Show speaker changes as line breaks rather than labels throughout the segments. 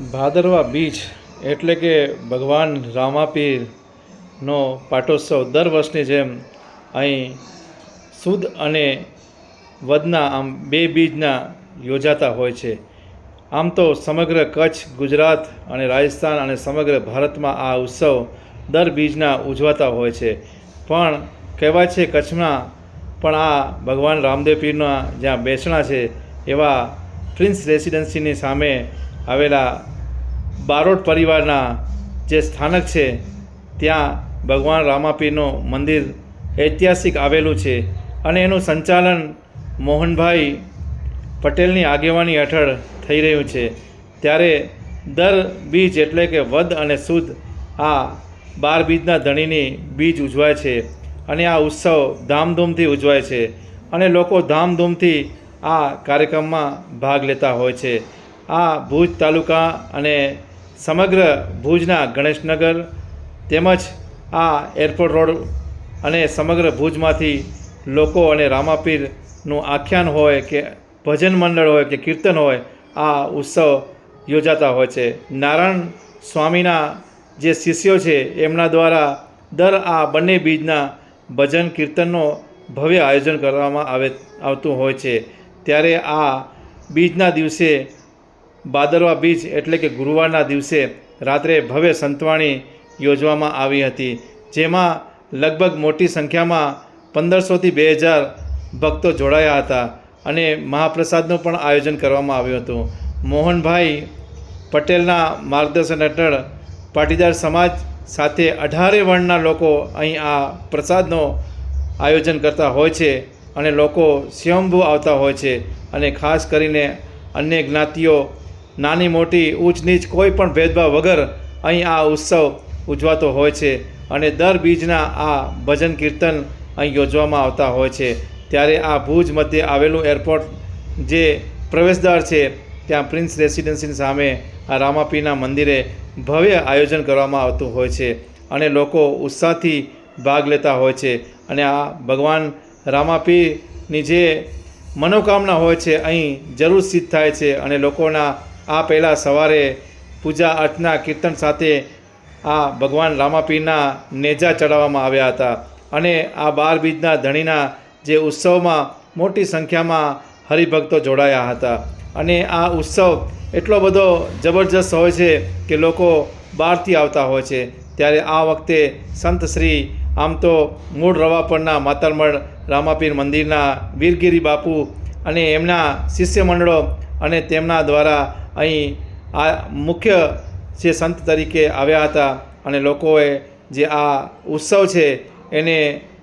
ભાદરવા બીચ એટલે કે ભગવાન રામાપીરનો પાટોત્સવ દર વર્ષની જેમ અહીં સુદ અને વદના આમ બે બીજના યોજાતા હોય છે. આમ તો સમગ્ર કચ્છ, ગુજરાત અને રાજસ્થાન અને સમગ્ર ભારતમાં આ ઉત્સવ દર બીજના ઉજવાતા હોય છે. પણ કહેવાય છે કચ્છમાં પણ આ ભગવાન રામદેવ પીરના જ્યાં બેસણા છે એવા પ્રિન્સ રેસિડેન્સીની સામે આવેલા બારોટ પરિવારના જે સ્થાનક છે, ત્યાં ભગવાન રામાપીરનું મંદિર ઐતિહાસિક આવેલું છે અને એનું સંચાલન મોહનભાઈ પટેલની આગેવાની હેઠળ થઈ રહ્યું છે. ત્યારે દર બીજ એટલે કે વદ અને સુદ આ બાર બીજના ધણીની બીજ ઉજવાય છે અને આ ઉત્સવ ધામધૂમથી ઉજવાય છે અને લોકો ધામધૂમથી આ કાર્યક્રમમાં ભાગ લેતા હોય છે. આ ભુજ તાલુકા અને સમગ્ર ભુજના ગણેશનગર તેમજ આ એરપોર્ટ રોડ અને સમગ્ર ભુજમાંથી લોકો અને રામાપીરનું આખ્યાન હોય કે ભજન મંડળ હોય કે કીર્તન હોય, આ ઉત્સવ યોજાતા હોય છે. નારાયણ સ્વામીના જે શિષ્યો છે, એમના દ્વારા દર આ બંને બીજના ભજન કીર્તનનો ભવ્ય આયોજન કરવામાં આવે, આવતું હોય છે. ત્યારે આ બીજના દિવસે ભાદરવા બીજ એટલે કે ગુરુવારના દિવસે રાત્રે ભવ્ય સંતવાણી યોજવામાં આવી હતી, જેમાં લગભગ મોટી સંખ્યામાં પંદરસોથી બે હજાર ભક્તો જોડાયા હતા અને મહાપ્રસાદનું પણ આયોજન કરવામાં આવ્યું હતું. મોહનભાઈ પટેલના માર્ગદર્શન હેઠળ પાટીદાર સમાજ સાથે અઢારે વર્ણના લોકો અહીં આ પ્રસાદનો આયોજન કરતા હોય છે અને લોકો સ્વયંભૂ આવતા હોય છે અને ખાસ કરીને અન્ય જ્ઞાતિઓ નાની મોટી ઊંચ નીચ કોઈ પણ ભેદભાવ વગર અહીં આ ઉત્સવ ઉજવાતો હોય છે અને દર બીજના આ ભજન કીર્તન અહીં યોજવામાં આવતા હોય છે. ત્યારે આ ભુજ મધ્યે આવેલું એરપોર્ટ જે પ્રવેશદ્વાર છે, ત્યાં પ્રિન્સ રેસિડેન્સીની સામે આ રામાપીના મંદિરે ભવ્ય આયોજન કરવામાં આવતું હોય છે અને લોકો ઉત્સાહથી ભાગ લેતા હોય છે. અને આ ભગવાન રામાપીની જે મનોકામના હોય છે, અહીં જરૂર સિદ્ધ થાય છે અને લોકોના આ પહેલાં સવારે પૂજા, અર્ચના, કીર્તન સાથે આ ભગવાન રામાપીરના નેજા ચડાવવામાં આવ્યા હતા. અને આ બાર બીજના ધણીના જે ઉત્સવમાં મોટી સંખ્યામાં હરિભક્તો જોડાયા હતા. અને આ ઉત્સવ એટલો બધો જબરજસ્ત હોય છે કે લોકો બહારથી આવતા હોય છે. ત્યારે આ વખતે સંત શ્રી, આમ તો મૂળ રવાપરના માતરમઢ રામાપીર મંદિરના વીરગીરી બાપુ અને એમના શિષ્ય મંડળો અને તેમના દ્વારા અહીં આ મુખ્ય જે સંત તરીકે આવ્યા હતા અને લોકોએ જે આ ઉત્સવ છે એને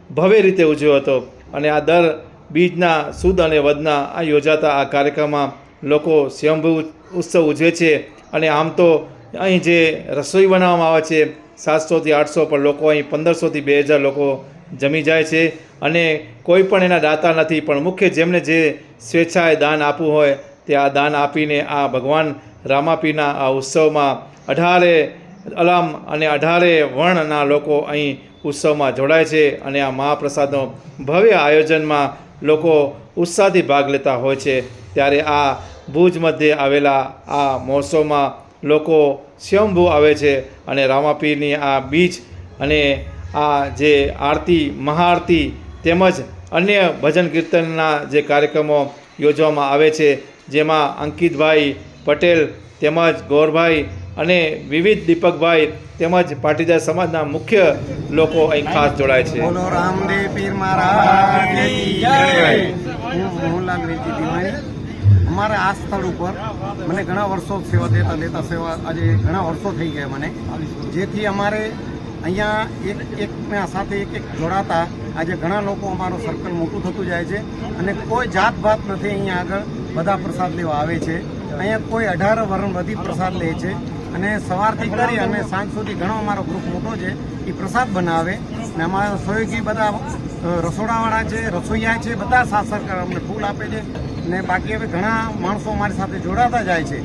ભવ્ય રીતે ઉજવ્યો હતો અને આ દર બીજના સુદ અને વદના આ યોજાતા આ કાર્યક્રમમાં લોકો સ્વયંભૂ ઉત્સવ ઉજવે છે અને આમ તો અહીં જે રસોઈ બનાવવામાં આવે છે સાતસોથી આઠસો પણ લોકો અહીં પંદરસોથી બે હજાર લોકો જમી જાય છે અને કોઈ પણ એના દાતા નથી પણ મુખ્ય જેમને જે સ્વેચ્છાએ દાન આપવું હોય તે આ દાન આપીને આ ભગવાન રામાપીના આ ઉત્સવમાં અઢારે અલમ અને અઢારે વર્ણના લોકો અહીં ઉત્સવમાં જોડાય છે અને આ મહાપ્રસાદનો ભવ્ય આયોજનમાં લોકો ઉત્સાહથી ભાગ લેતા હોય છે. ત્યારે આ ભુજ મધ્યે આવેલા આ મહોત્સવમાં લોકો સ્વયંભૂ આવે છે અને રામાપીરની આ બીચ અને આ જે આરતી, મહાઆરતી તેમજ અન્ય ભજન કીર્તનના જે કાર્યક્રમો યોજવામાં આવે છે જેમાં અંકિતભાઈ પટેલ તેમજ ગૌરભાઈ અને વિવિધ દીપકભાઈ તેમજ પાટીદાર સમાજના મુખ્ય લોકો અહીં ખાસ જોડાય છે.
રામદેવ પીર મહારાજ દિવાણી આ સ્થળ ઉપર મને ઘણા વર્ષો સેવા દેતા દેતા સેવા આજે ઘણા વર્ષો થઈ ગયા મને. જેથી અમારે અહીંયા એક એકના સાથે એક એક જોડાતા આજે ઘણા લોકો અમારો સર્કલ મોટું થતું જાય છે અને કોઈ જાત ભાત નથી અહીંયા આગળ. બધા પ્રસાદ લેવા આવે છે. અહીંયા કોઈ અઢાર વર્ણ બધી પ્રસાદ લે છે અને સવારથી કરી અને સાંજ સુધી ઘણો અમારો ગ્રુપ મોટો છે, એ પ્રસાદ બનાવે. અને અમારા સહયોગી બધા રસોડાવાળા છે, રસોઈયા છે, બધા સાથ સરકાર અમને ફૂલ આપે છે. ને બાકી હવે ઘણા માણસો અમારી સાથે જોડાતા જાય છે.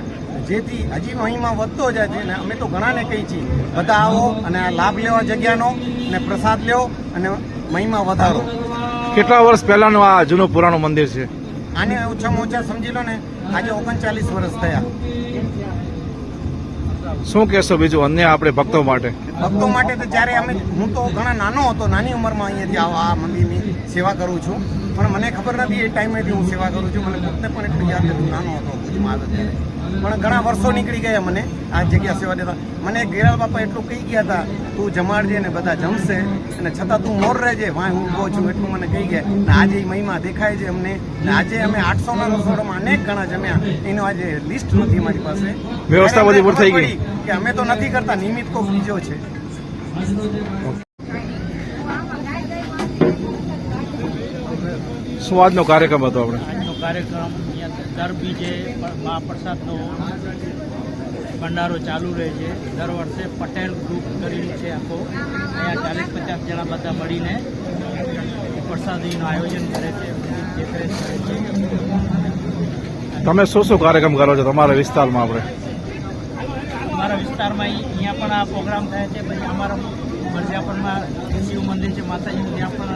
જેથી હજી મહિમા વધતો જાય છે ને અમે તો ઘણાને કહીએ છીએ, બધા આવો અને આ લાભ લેવા જગ્યાનો અને પ્રસાદ લેવો અને મહિમા વધારો.
કેટલા વર્ષ પહેલાનું આ જૂનું પુરાણું મંદિર છે?
આને ઓછામાં ઓછા સમજી લો ને આજે ઓગણચાલીસ વર્ષ થયા.
શું કહેશો બીજું અન્ય આપણે ભક્તો માટે?
ભક્તો માટે તો જ્યારે અમે હું તો ઘણા નાનો હતો નાની ઉંમરમાં અહીંયાથી આવા આ મંદિરની સેવા કરું છું. પણ મને ખબર નથી એ ટાઈમેથી હું સેવા કરું છું. મને પોતે પણ એટલું યાદ નથી. નાનો હતો હતો ત્યારે. પણ ઘણા વર્ષો નીકળી ગયા મને આ જગ્યા સેવા દેતા મને ગેરાળ બાપા એટલું કહી ગયા હતા તું જમાડજે ને બધા જમશે અને છતાં તું મોર રહેજે. વાય હું ઊભો છું એટલું મને કહી ગયા. ને આજે મહિમા દેખાય છે અમને. આજે અમે આઠસોના રસોડામાં અનેક ઘણા જમ્યા. એનો આજે લિસ્ટ નથી મારી પાસે.
વ્યવસ્થા બધી પૂરી થઈ ગઈ?
કે અમે તો નથી કરતા નિમિત્ત કોક બીજો છે.
શું આજનો કાર્યક્રમ હતો આપણે?
કાર્યક્રમ અહીંયા દર બીજે મહાપ્રસાદનો ભંડારો ચાલુ રહે છે. દર વર્ષે પટેલ ગ્રુપ કરીને છે આખો. અહીંયા ચાલીસ પચાસ જણા બધા મળીને પ્રસાદીનું આયોજન કરે છે. દેખરેખ કરે છે.
તમે શું શું કાર્યક્રમ કરો છો તમારા વિસ્તારમાં આપણે?
અમારા વિસ્તારમાં અહીં- અહીંયા પણ આ પ્રોગ્રામ થાય છે. પછી અમારા મરજાપણમાં શિવ મંદિર છે માતાજીનું ત્યાં પણ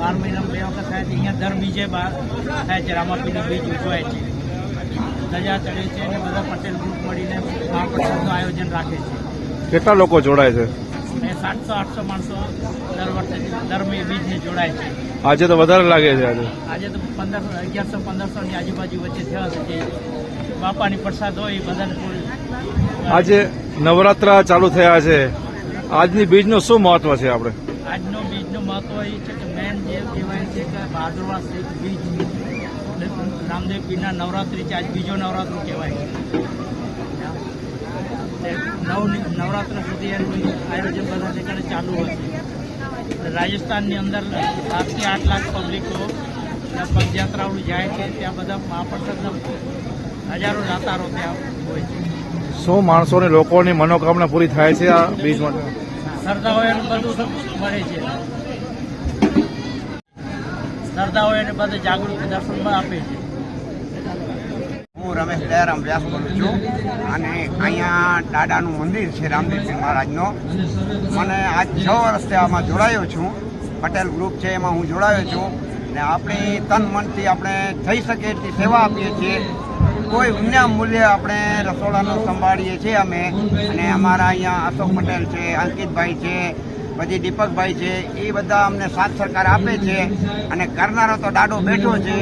બાર મહિનામાં બે વખત થાય છે અહીંયા દર બીજે બાર થાય છે રામાપીનો બીજ ઉજવાય છે. ધજા ચડે છે અને બધા પટેલ ગ્રુપ મળીને મહાપ્રસાદનું આયોજન રાખે છે.
કેટલા લોકો જોડાય છે?
એ સાતસો આઠસો માણસો દર વર્ષે દર મે બીજને જોડાય છે.
આજે તો વધારે લાગે છે આજે.
આજે તો પંદર અગિયારસો પંદરસોની આજુબાજુ વચ્ચે થયા છે બાપાની પ્રસાદ હોય એ બધાને
આજે નવરાત્રા ચાલુ થયા છે. આજની બીજનું શું મહત્વ છે આપણે?
આજનો બીજનું મહત્વ એ છે કે મેન જે કહેવાય છે કે ભાદરવા શેખ બીજ રામદેવ પીરના નવરાત્રિ છે આજ બીજો નવરાત્રિ કહેવાય છે. નવ નવરાત્ર સુધી એનું આયોજન બધા જગ્યાએ ચાલુ હશે રાજસ્થાનની અંદર સાતથી આઠ લાખ પબ્લિકો ત્યાં પદયાત્રાઓ જાય છે ત્યાં બધા મહાપ્રસાદના હજારો દાતારો ત્યાં હોય છે.
શું માણસોની લોકોની મનોકામના પૂરી થાય છે આ બીજ માટે
એનું બધું મળે છે.
હું રમેશ દયારામ વ્યાસ બોલું છું અને અહીંયા દાદાનું મંદિર છે રામદેવજી મહારાજનો. મને આજ છ વર્ષથી આમાં જોડાયો છું. પટેલ ગ્રુપ છે એમાં હું જોડાયો છું. ને આપણી તન મનથી આપણે થઈ શકે એટલી સેવા આપીએ છીએ. કોઈ વિના મૂલ્ય આપણે રસોડાનું સંભાળીએ છીએ અમે. અને અમારા અહીંયા અશોક પટેલ છે, અંકિતભાઈ છે પછી દીપકભાઈ છે, એ બધા અમને સાથ સરકાર આપે છે અને કરનારો તો દાડો બેઠો છે.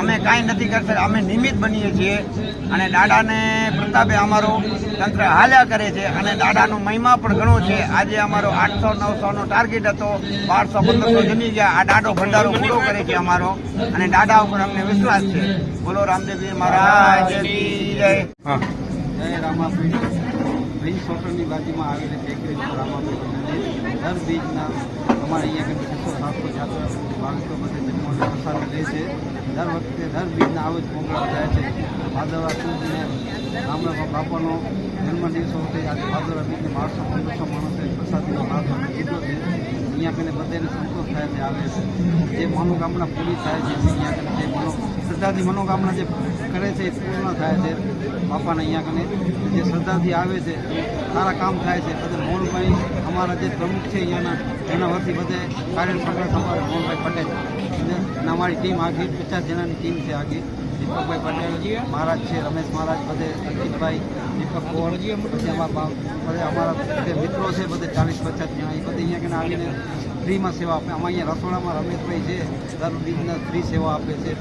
અમે કાંઈ નથી કરતા, અમે નિમિત્ત બનીએ છીએ. અને દાડાને પ્રતાપે અમારો તંત્ર હાલ્યા કરે છે અને દાડાનો મહિમા પણ ઘણો છે. આજે અમારો આઠસો નવસોનો ટાર્ગેટ હતો, બારસો, પંદરસો જમી ગયા. આ દાડો ભંડારો પૂરો કરે છે અમારો. અને દાડા ઉપર અમને વિશ્વાસ છે. બોલો રામદેવજી મહારાજ, જય
જય. રામાપીઠ બાજુમાં આવેલી ટેકરી દર બીજના અમારે અહીંયા આગળ છસો સાતસો જાતો બાળકો બધે જન્મોને પ્રસાદ લે છે. દર વખતે દર બીજના આવો જ પ્રોગ્રામ થાય છે. ભાદરવા સુધીને રામરામ બાપાનો જન્મ દિવસ વખતે આજે ભાદરવા બીજને બારસો પંદરસો માણસે પ્રસાદીનો લાભ લીધો છે. અહીંયા કને બધાને સંતોષ થાય છે. આવે છે. જે મનોકામના પૂરી થાય છે. અહીંયા કને જે મનો શ્રદ્ધાથી મનોકામના જે કરે છે, એ પૂર્ણ થાય છે. બાપાને અહીંયા કને જે શ્રદ્ધાથી આવે છે સારા કામ થાય છે. બધે મોહનભાઈ અમારા જે પ્રમુખ છે અહીંયાના, એના વતી બધે કાર્ય અમારા અમારે મોહનભાઈ પટેલ. અને અમારી ટીમ આખી પચાસ જણાની ટીમ છે આખી. દીપકભાઈ પટેલ મહારાજ છે રમેશ મહારાજ બધે અંકિતભાઈ દીપક કોર પછી અમારા બધે અમારા જે મિત્રો છે બધે ચાલીસ પચાસ જણા એ બધે અહીંયા કને આવીને ફ્રીમાં સેવા આપે અમારે અહીંયા રસોડામાં રમેશભાઈ છે દર બીજના ફ્રી સેવા આપે છે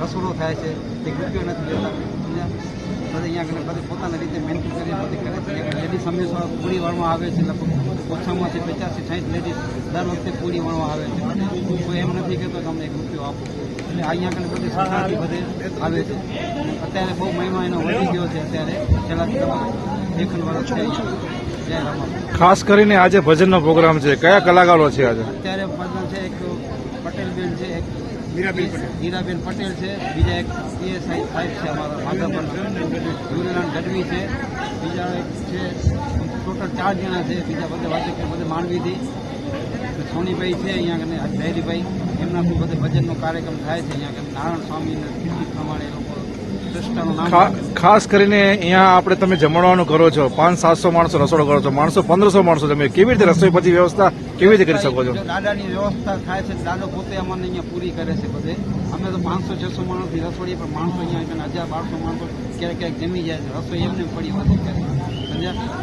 રસોડો થાય છે તે રૂપિયો નથી લેતા? બધે અહીંયા આગળ બધે પોતાની રીતે મહેનત કરી બધી કરે છે. લેડીઝ હંમેશા પૂરી વણવા આવે છે લગભગ ઓછામાંથી પચાસથી સાઠ લેડીઝ દર વખતે પૂરી વણવા આવે છે. કોઈ એમ નથી કહેતો કે અમને એક રૂપિયો આપો. એટલે અહીંયા આગળ બધી સરકારથી બધે આવે છે. અત્યારે બહુ મહિમા એનો વધી ગયો છે અત્યારે. છેલ્લા એખન વર્ષ છે
ખાસ કરીને આજે ભજનનો પ્રોગ્રામ છે. કયા કલાકારો છે આજે?
અત્યારે ભજન છે એક પટેલ બેન છે એક હીરાબેન પટેલ. હીરાબેન પટેલ છે. બીજા એક પીએસઆઈ સાહેબ છે અમારા માધાપરના ઝુલેલાલ ગઢવી છે. બીજા એક છે ટોટલ ચાર જણા છે. બીજા બધા વાતે કે બધે માંડવીથી સોનીભાઈ છે અહીંયા કને ડેરીભાઈ એમના બધે ભજનનો કાર્યક્રમ થાય છે. અહીંયા કને નારાયણ સ્વામીના તિથિ પ્રમાણે લોકો
ખા- ખાસ કરીને અહીંયા આપણે તમે જમણવાનું કરો છો. પાંચ સાતસો માણસો રસોડો કરો છો. માણસો પંદરસો માણસો તમે કેવી રીતે રસોઈ પછી વ્યવસ્થા કેવી રીતે કરી શકો છો?
દાદાની વ્યવસ્થા થાય છે, દાદો પોતે અમને અહીંયા પૂરી કરે છે બધે. અમે તો પાંચસો, છસો માણસની રસોડી પણ માણસો અહીંયા હજાર, બારસો માણસો ક્યારેક ક્યારેક જમી જાય છે. રસોઈ એમને પડી હોય કરે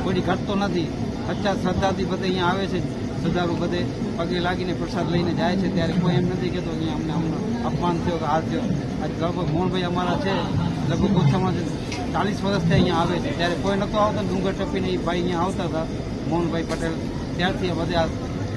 કોઈ ઘટતો નથી. પચાસ શ્રદ્ધાથી બધે અહીંયા આવે છે. શ્રદ્ધાળુ બધે પગે લાગીને પ્રસાદ લઈને જાય છે. ત્યારે કોઈ એમ નથી કહેતો અહીંયા અમને અમને અપમાન થયો કે આ થયો. આજ લગભગ મોહનભાઈ અમારા છે. લગભગ ઓછામાં ઓછા ચાલીસ વર્ષથી અહીંયા આવે છે. ત્યારે કોઈ નહોતો આવતો ડુંગર ટપીને એ ભાઈ અહીંયા આવતા હતા, મોહનભાઈ પટેલ. ત્યારથી બધે આ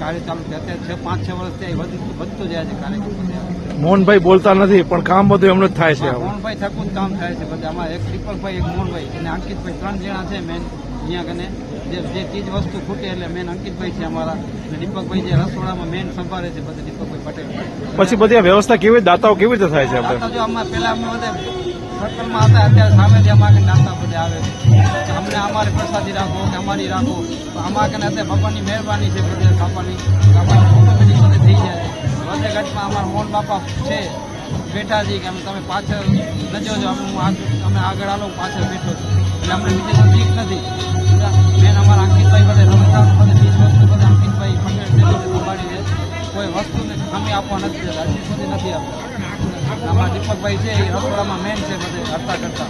કાર્ય ચાલુ છે અત્યારે છ પાંચ છ વર્ષથી વધતું જાય છે બધે
મોહનભાઈ બોલતા નથી પણ કામ બધું એમનું જ થાય છે.
મોહનભાઈ થકું જ કામ થાય છે બધા. આમાં એક દીપકભાઈ એક મોહનભાઈ અને અંકિતભાઈ ત્રણ જણા છે મેન અહીંયા કને. જે જે ચીજ વસ્તુ ખૂટે એટલે મેન અંકિતભાઈ છે અમારા. અને દીપકભાઈ જે રસોડામાં મેન સંભાળે છે બધા દીપકભાઈ પટેલ.
પછી બધી વ્યવસ્થા કેવી દાતાઓ કેવી રીતે થાય છે આપણે?
જો આમાં પેલા અમે બધે સર્કલમાં હતા અત્યારે સામેથી અમારે દાતા બધે આવે છે અમને અમારી પ્રસાદી રાખો કે અમારી રાખો કને અત્યારે ભગવાનની મહેરબાની છે બધે બાપાની અમારા ઓટોમેટિક બધે થઈ જાય બધે ઘટમાં અમારા મોહન બાપા છે બેઠા છીએ કે અમે તમે પાછળ નજો છો અમે હું અમે આગળ આલો પાછળ બેઠો છું એટલે અમને બીજે બીક નથી બેન અમારા અંકિતભાઈ બધે રમતા બધે બીજ વસ્તુ બધા અંકિતભાઈ પટેલ સંભાળી છે કોઈ વસ્તુને ખામી આપવા નથી દેતા. હજી સુધી નથી આપતા. આમાં દીપકભાઈ છે, એ રસોડામાં મેન છે બધે, હરતા કરતા.